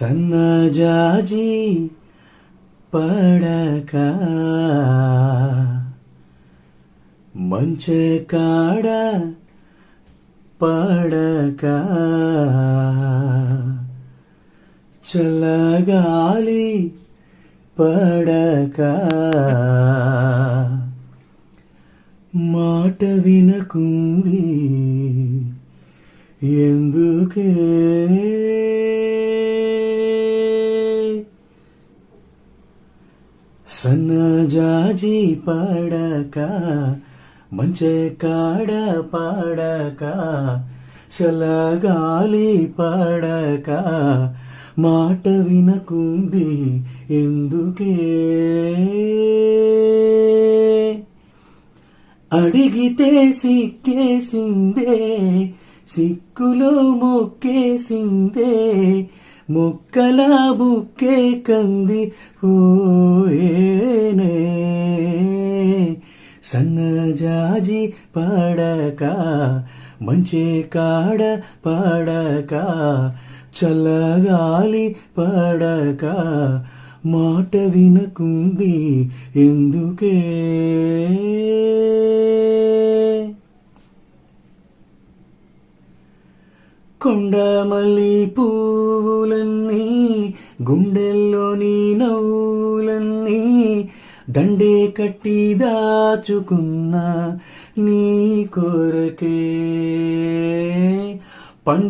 సన్నజాజి పడక. మంచె కాడ పడక. చల్లగాలి పడక. మాట వినకుంది ఎందుకే? సన్నజాజి పాడక మంచే కాడ పాడక చలగాలి పాడక మాట వినకుంది ఎందుకే? అడిగితే సిక్కేసిందే సిక్కులో మొక్కేసిందే మొక్కలా బుక్కే కంది ఓయేనే సన్నజాజి పడక మంచి కాడ పడక చల్లగాలి పడక మాట వినకుంది ఎందుకే? కొండమల్లి పువ్వులన్నీ గుండెల్లోని నవ్వులన్నీ దండే కట్టి దాచుకున్న నీ కొరకే.